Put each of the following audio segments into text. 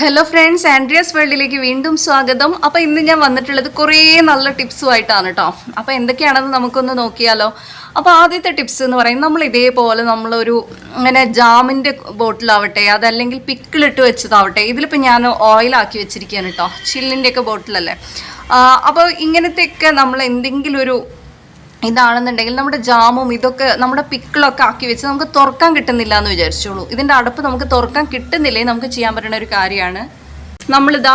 Hello friends Andreas വേൾഡിലേക്ക് വീണ്ടും സ്വാഗതം. അപ്പോൾ ഇന്ന് ഞാൻ വന്നിട്ടുള്ളത് കുറേ നല്ല ടിപ്സുമായിട്ടാണ് കേട്ടോ അപ്പോൾ എന്തൊക്കെയാണെന്ന് നമുക്കൊന്ന് നോക്കിയാലോ. അപ്പോൾ ആദ്യത്തെ ടിപ്സ് എന്ന് പറയുന്നത് നമ്മൾ ഇതേപോലെ നമ്മളൊരു ഇങ്ങനെ ജാമിന്റെ ബോട്ടിലാവട്ടെ അതല്ലെങ്കിൽ പിക്കിളിട്ട് വെച്ചതാവട്ടെ ഇതിലിപ്പോൾ ഞാൻ ഓയിലാക്കി വെച്ചിരിക്കുകയാണ് കേട്ടോ ചില്ലിന്റെയൊക്കെ ബോട്ടിലല്ലേ അപ്പോൾ ഇങ്ങനത്തെയൊക്കെ നമ്മൾ എന്തെങ്കിലും ഒരു ഇതാണെന്നുണ്ടെങ്കിൽ നമ്മുടെ ജാമും ഇതൊക്കെ നമ്മുടെ പിക്കിളൊക്കെ ആക്കി വെച്ച് നമുക്ക് തുറക്കാൻ കിട്ടുന്നില്ല എന്ന് വിചാരിച്ചോളൂ. ഇതിന്റെ അടപ്പ് നമുക്ക് തുറക്കാൻ കിട്ടുന്നില്ലേ നമുക്ക് ചെയ്യാൻ പറ്റുന്ന ഒരു കാര്യമാണ്. നമ്മളിതാ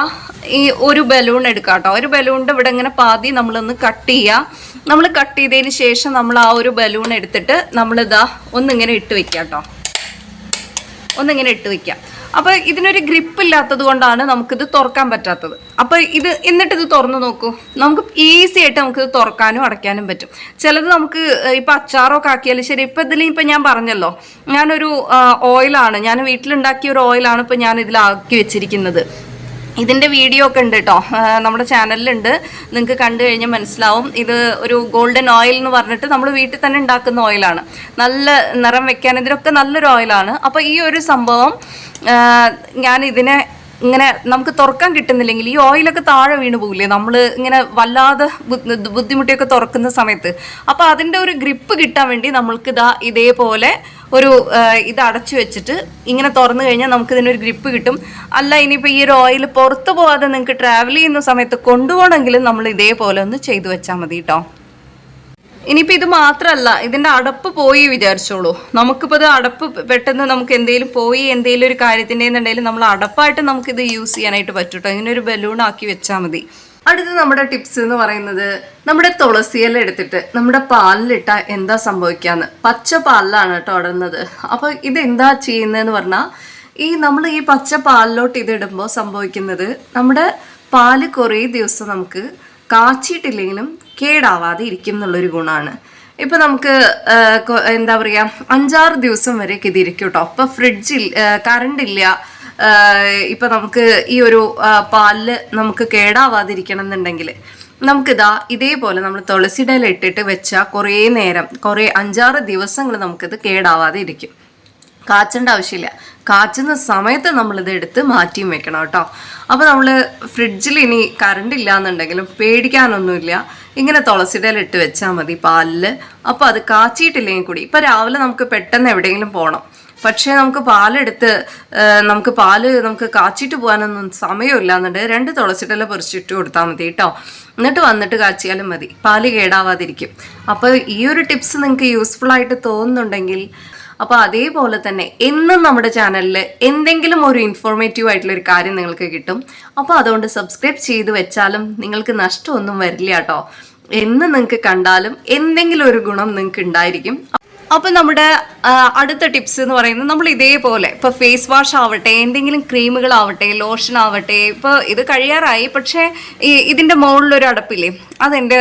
ഈ ഒരു ബലൂൺ എടുക്കാം കേട്ടോ ഒരു ബലൂണിന്റെ ഇവിടെ ഇങ്ങനെ പാതി നമ്മളൊന്ന് കട്ട് ചെയ്യുക നമ്മൾ കട്ട് ചെയ്തതിന് ശേഷം നമ്മൾ ആ ഒരു ബലൂൺ എടുത്തിട്ട് നമ്മളിതാ ഒന്നിങ്ങനെ ഇട്ട് വെക്കാം കേട്ടോ ഒന്നിങ്ങനെ ഇട്ട് വെക്കാം. അപ്പോൾ ഇതിനൊരു ഗ്രിപ്പ് ഇല്ലാത്തത് കൊണ്ടാണ് നമുക്കിത് തുറക്കാൻ പറ്റാത്തത്. അപ്പൊ ഇത് എന്നിട്ട് ഇത് തുറന്നു നോക്കൂ. നമുക്ക് ഈസി ആയിട്ട് നമുക്ക് ഇത് തുറക്കാനും അടയ്ക്കാനും പറ്റും. ചിലത് നമുക്ക് ഇപ്പൊ അച്ചാറൊക്കെ ആക്കിയാലും ശരി ഇപ്പൊ ഇതിൽ ഇപ്പൊ ഞാൻ പറഞ്ഞല്ലോ ഞാനൊരു ഓയിലാണ് ഞാൻ വീട്ടിലുണ്ടാക്കിയ ഒരു ഓയിലാണ് ഇപ്പൊ ഞാൻ ഇതിലാക്കി വെച്ചിരിക്കുന്നത്. ഇതിന്റെ വീഡിയോ ഒക്കെ ഉണ്ട് കേട്ടോ നമ്മുടെ ചാനലിലുണ്ട് നിങ്ങൾക്ക് കണ്ടു കഴിഞ്ഞാൽ മനസ്സിലാവും. ഇത് ഒരു ഗോൾഡൻ ഓയിൽ എന്ന് പറഞ്ഞിട്ട് നമ്മൾ വീട്ടിൽ തന്നെ ഉണ്ടാക്കുന്ന ഓയിലാണ് നല്ല നിറം വെക്കാൻ ഇതിനൊക്കെ നല്ലൊരു ഓയിലാണ് അപ്പോൾ ഈ ഒരു സംഭവം ഞാൻ ഇതിനെ ഇങ്ങനെ നമുക്ക് തുറക്കാൻ കിട്ടുന്നില്ലെങ്കിൽ ഈ ഓയിലൊക്കെ താഴെ വീണ് പോകില്ലേ നമ്മൾ ഇങ്ങനെ വല്ലാതെ ബുദ്ധി- ബുദ്ധിമുട്ടിയൊക്കെ തുറക്കുന്ന സമയത്ത്. അപ്പോൾ അതിന്റെ ഒരു ഗ്രിപ്പ് കിട്ടാൻ വേണ്ടി നമ്മൾക്ക് ഇതാ ഇതേപോലെ ഒരു ഇത് അടച്ചു വെച്ചിട്ട് ഇങ്ങനെ തുറന്നു കഴിഞ്ഞാൽ നമുക്ക് ഇതിനൊരു ഗ്രിപ്പ് കിട്ടും. അല്ല ഇനിയിപ്പോൾ ഈ ഒരു ഓയിൽ പുറത്ത് പോകാതെ നിങ്ങൾക്ക് ട്രാവൽ ചെയ്യുന്ന സമയത്ത് കൊണ്ടുപോകണമെങ്കിലും നമ്മൾ ഇതേപോലെ ഒന്ന് ചെയ്തു വെച്ചാൽ മതി കേട്ടോ. ഇനിയിപ്പോൾ ഇത് മാത്രമല്ല ഇതിന്റെ അടപ്പ് പോയി വിചാരിച്ചോളൂ. നമുക്കിപ്പോൾ ഇത് അടപ്പ് പെട്ടെന്ന് നമുക്ക് എന്തെങ്കിലും പോയി എന്തെങ്കിലും ഒരു കാര്യത്തിന്റെ എന്നുണ്ടെങ്കിലും നമ്മൾ അടപ്പായിട്ട് നമുക്കിത് യൂസ് ചെയ്യാനായിട്ട് പറ്റൂട്ടോ ഇങ്ങനെ ഒരു ബലൂൺ ആക്കി വെച്ചാൽ മതി. അടുത്ത് നമ്മുടെ ടിപ്സ് എന്ന് പറയുന്നത് നമ്മുടെ തുളസിയില എടുത്തിട്ട് നമ്മുടെ പാലിലിട്ടാൽ എന്താ സംഭവിക്കാന്ന്. പച്ച പാലിലാണ് കേട്ടോ ഇടുന്നത്. അപ്പോൾ ഇത് എന്താ ചെയ്യുന്നതെന്ന് പറഞ്ഞാൽ ഈ നമ്മൾ ഈ പച്ച പാലിലോട്ട് ഇത് ഇടുമ്പോൾ സംഭവിക്കുന്നത് നമ്മുടെ പാൽ കുറേ ദിവസം നമുക്ക് കാച്ചിട്ടില്ലെങ്കിലും കേടാവാതെ ഇരിക്കും എന്നുള്ളൊരു ഗുണമാണ് ഇപ്പം നമുക്ക് എന്താ പറയുക അഞ്ചാറ് ദിവസം വരെയൊക്കെ ഇത് ഇരിക്കും കേട്ടോ അപ്പം ഫ്രിഡ്ജിൽ കറണ്ട് ഇല്ല ആ, ഇപ്പം നമുക്ക് ഈ ഒരു പാലിൽ നമുക്ക് കേടാവാതിരിക്കണം എന്നുണ്ടെങ്കിൽ നമുക്കിതാ ഇതേപോലെ നമ്മൾ തുളസിയുടെ ഇട്ടിട്ട് വെച്ചാൽ കുറേ നേരം കുറേ അഞ്ചാറ് ദിവസങ്ങൾ നമുക്കിത് കേടാവാതെ ഇരിക്കും. കാച്ചേണ്ട ആവശ്യമില്ല. കാച്ചുന്ന സമയത്ത് നമ്മളിത് എടുത്ത് മാറ്റിയും വെക്കണം കേട്ടോ അപ്പോൾ നമ്മൾ ഫ്രിഡ്ജിൽ ഇനി കറണ്ട് ഇല്ല എന്നുണ്ടെങ്കിലും പേടിക്കാനൊന്നുമില്ല. ഇങ്ങനെ തുളസിയുടെ ഇട്ട് വെച്ചാൽ മതി പാലിൽ അപ്പോൾ അത് കാച്ചിയിട്ടില്ലെങ്കിൽ കൂടി. ഇപ്പോൾ രാവിലെ നമുക്ക് പെട്ടെന്ന് എവിടെയെങ്കിലും പോകണം പക്ഷേ നമുക്ക് പാലെടുത്ത് നമുക്ക് പാൽ നമുക്ക് കാച്ചിട്ട് പോകാനൊന്നും സമയമില്ല എന്നുണ്ടെങ്കിൽ രണ്ട് തുളസിട്ടല പൊറിച്ചിട്ട് കൊടുത്താൽ മതി കേട്ടോ. എന്നിട്ട് വന്നിട്ട് കാച്ചിയാലും മതി. പാൽ കേടാവാതിരിക്കും. അപ്പോൾ ഈ ഒരു ടിപ്സ് നിങ്ങൾക്ക് യൂസ്ഫുൾ ആയിട്ട് തോന്നുന്നുണ്ടെങ്കിൽ അപ്പോൾ അതേപോലെ തന്നെ എന്നും നമ്മുടെ ചാനലിൽ എന്തെങ്കിലും ഒരു ഇൻഫോർമേറ്റീവ് ആയിട്ടുള്ള ഒരു കാര്യം നിങ്ങൾക്ക് കിട്ടും. അപ്പോൾ അതുകൊണ്ട് സബ്സ്ക്രൈബ് ചെയ്ത് വെച്ചാലും നിങ്ങൾക്ക് നഷ്ടമൊന്നും വരില്ല കേട്ടോ. എന്ന് നിങ്ങൾക്ക് കണ്ടാലും എന്തെങ്കിലും ഒരു ഗുണം നിങ്ങൾക്ക് ഉണ്ടായിരിക്കും. അപ്പോൾ നമ്മുടെ അടുത്ത ടിപ്സ് എന്ന് പറയുന്നത് നമ്മൾ ഇതേപോലെ ഇപ്പോൾ ഫേസ് വാഷ് ആവട്ടെ എന്തെങ്കിലും ക്രീമുകളാവട്ടെ ലോഷൻ ആവട്ടെ ഇപ്പോൾ ഇത് കഴിയാറായി. പക്ഷേ ഇതിന്റെ മുകളിലൊരു അടപ്പില്ലേ അതെന്റെ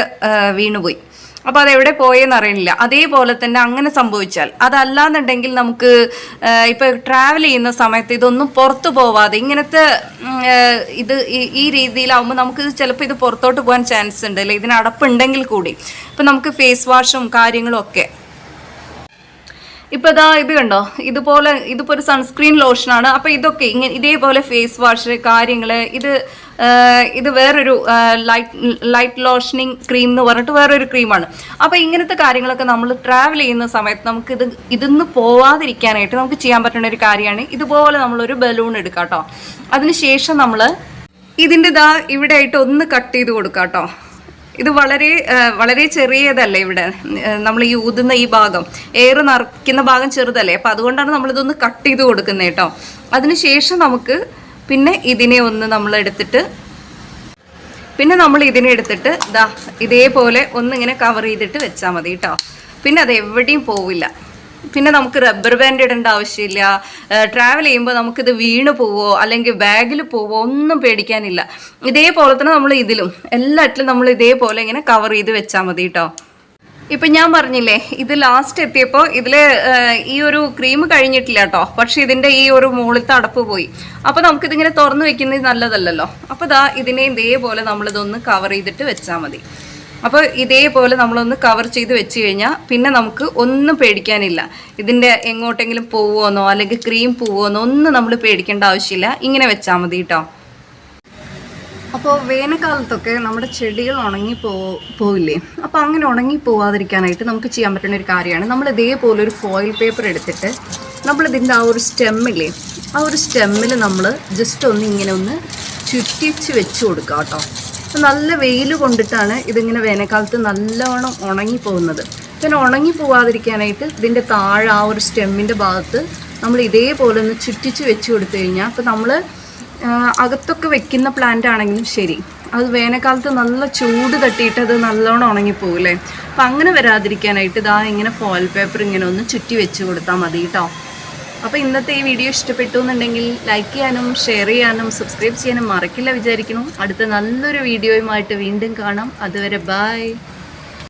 വീണുപോയി. അപ്പോൾ അതെവിടെ പോയെന്ന് അറിയില്ല അതേപോലെ തന്നെ അങ്ങനെ സംഭവിച്ചാൽ അതല്ലാന്നുണ്ടെങ്കിൽ നമുക്ക് ഇപ്പോൾ ട്രാവൽ ചെയ്യുന്ന സമയത്ത് ഇതൊന്നും പുറത്തു പോവാതെ ഇങ്ങനത്തെ ഇത് ഈ- രീതിയിലാവുമ്പോൾ നമുക്ക് ചിലപ്പോൾ ഇത് പുറത്തോട്ട് പോകാൻ ചാൻസ് ഉണ്ട്. അല്ലെ ഇതിന് അടപ്പുണ്ടെങ്കിൽ കൂടി. ഇപ്പം നമുക്ക് ഫേസ് വാഷും കാര്യങ്ങളും ഒക്കെ ഇപ്പൊ ഇതാ ഇത് കണ്ടോ? ഇതുപോലെ ഇതിപ്പോ ഒരു സൺസ്ക്രീൻ ലോഷനാണ് അപ്പൊ ഇതൊക്കെ ഇങ്ങനെ ഇതേപോലെ ഫേസ് വാഷ് കാര്യങ്ങൾ ഇത് ഇത് വേറൊരു ലൈറ്റ് ലൈറ്റ് ലോഷനിങ് ക്രീം എന്ന് പറഞ്ഞിട്ട് വേറൊരു ക്രീമാണ് അപ്പൊ ഇങ്ങനത്തെ കാര്യങ്ങളൊക്കെ നമ്മൾ ട്രാവൽ ചെയ്യുന്ന സമയത്ത് നമുക്ക് ഇത് ഇതിന്ന് പോവാതിരിക്കാനായിട്ട് നമുക്ക് ചെയ്യാൻ പറ്റുന്ന ഒരു കാര്യമാണ്. ഇതുപോലെ നമ്മളൊരു ബലൂൺ എടുക്കാം കേട്ടോ അതിനുശേഷം നമ്മൾ ഇതിന്റെ ഇതാ ഇവിടെ ആയിട്ട് ഒന്ന് കട്ട് ചെയ്ത് കൊടുക്കാം കേട്ടോ ഇത് വളരെ വളരെ ചെറിയതല്ലേ ഇവിടെ? നമ്മൾ ഈ ഊതുന്ന ഈ ഭാഗം. എയർ നിറയ്ക്കുന്ന ഭാഗം ചെറുതല്ലേ? അപ്പം അതുകൊണ്ടാണ് നമ്മളിതൊന്ന് കട്ട് ചെയ്ത് കൊടുക്കുന്നത് കേട്ടോ. അതിനുശേഷം നമുക്ക് പിന്നെ ഇതിനെ ഒന്ന് നമ്മൾ എടുത്തിട്ട് പിന്നെ നമ്മൾ ഇതിനെ എടുത്തിട്ട് ദാ ഇതേപോലെ ഒന്നിങ്ങനെ കവർ ചെയ്തിട്ട് വെച്ചാൽ മതി കേട്ടോ. പിന്നെ അത് എവിടെയും പോവില്ല. പിന്നെ നമുക്ക് റബ്ബർ ബാൻഡ് ഇടേണ്ട ആവശ്യമില്ല. ട്രാവൽ ചെയ്യുമ്പോൾ നമുക്കിത് വീണ് പോവോ അല്ലെങ്കിൽ ബാഗിൽ പോവോ ഒന്നും പേടിക്കാനില്ല. ഇതേപോലെ തന്നെ നമ്മൾ ഇതിലും എല്ലാറ്റിലും നമ്മൾ ഇതേപോലെ ഇങ്ങനെ കവർ ചെയ്ത് വെച്ചാൽ മതി കേട്ടോ ഇപ്പം ഞാൻ പറഞ്ഞില്ലേ ഇത് ലാസ്റ്റ് എത്തിയപ്പോൾ ഇതിൽ ഈ ഒരു ക്രീം കഴിഞ്ഞിട്ടില്ല കേട്ടോ പക്ഷെ ഇതിന്റെ ഈ ഒരു മുകളിലത്തെ അടപ്പ് പോയി. അപ്പോൾ നമുക്കിതിങ്ങനെ തുറന്ന് വെക്കുന്നത് നല്ലതല്ലല്ലോ. അപ്പോൾ ഇതാ ഇതിനെ ഇതേപോലെ നമ്മളിതൊന്ന് കവർ ചെയ്തിട്ട് വെച്ചാൽ മതി. അപ്പോൾ ഇതേപോലെ നമ്മളൊന്ന് കവർ ചെയ്ത് വെച്ച് കഴിഞ്ഞാൽ പിന്നെ നമുക്ക് ഒന്നും പേടിക്കാനില്ല. ഇതിന്റെ എങ്ങോട്ടെങ്കിലും പോവുമെന്നോ അല്ലെങ്കിൽ ക്രീം പോവുമെന്നോ ഒന്നും നമ്മൾ പേടിക്കേണ്ട ആവശ്യമില്ല. ഇങ്ങനെ വെച്ചാൽ മതി കേട്ടോ അപ്പോൾ വേനൽക്കാലത്തൊക്കെ നമ്മുടെ ചെടികൾ ഉണങ്ങി പോ പോവില്ലേ? അപ്പോൾ അങ്ങനെ ഉണങ്ങി പോവാതിരിക്കാനായിട്ട് നമുക്ക് ചെയ്യാൻ പറ്റുന്ന ഒരു കാര്യമാണ്. നമ്മൾ ഇതേപോലെ ഒരു ഫോയിൽ പേപ്പർ എടുത്തിട്ട് നമ്മളിതിന്റെ ആ ഒരു സ്റ്റെമ്മില്ലേ ആ ഒരു സ്റ്റെമ്മിൽ നമ്മൾ ജസ്റ്റ് ഒന്ന് ഇങ്ങനെ ഒന്ന് ചുറ്റിച്ച് വെച്ച് കൊടുക്കാം കേട്ടോ നല്ല വെയിൽ കൊണ്ടിട്ടാണ് ഇതിങ്ങനെ വേനൽക്കാലത്ത് നല്ലവണ്ണം ഉണങ്ങി പോകുന്നത്. പിന്നെ ഉണങ്ങി പോവാതിരിക്കാനായിട്ട് ഇതിന്റെ താഴെ ആ ഒരു സ്റ്റെമ്മിന്റെ ഭാഗത്ത് നമ്മൾ ഇതേപോലെ ഒന്ന് ചുറ്റിച്ച് വെച്ച് കൊടുത്തു കഴിഞ്ഞാൽ അപ്പോൾ നമ്മൾ അകത്തൊക്കെ വെക്കുന്ന പ്ലാന്റ് ആണെങ്കിലും ശരി. അത് വേനൽക്കാലത്ത് നല്ല ചൂട് തട്ടിയിട്ട് അത് നല്ലോണം ഉണങ്ങിപ്പോകില്ലേ അപ്പം അങ്ങനെ വരാതിരിക്കാനായിട്ട് ഇതാ ഇങ്ങനെ ഫോയിൽ പേപ്പർ ഇങ്ങനെ ഒന്ന് ചുറ്റി വെച്ച് കൊടുത്താൽ മതി കേട്ടോ. അപ്പോൾ ഇന്നത്തെ ഈ വീഡിയോ ഇഷ്ടപ്പെട്ടു എന്നുണ്ടെങ്കിൽ ലൈക്ക് ചെയ്യാനും ഷെയർ ചെയ്യാനും സബ്സ്ക്രൈബ് ചെയ്യാനും മറക്കില്ല വിചാരിക്കുന്നു. അടുത്ത നല്ലൊരു വീഡിയോയുമായിട്ട് വീണ്ടും കാണാം. അതുവരെ ബൈ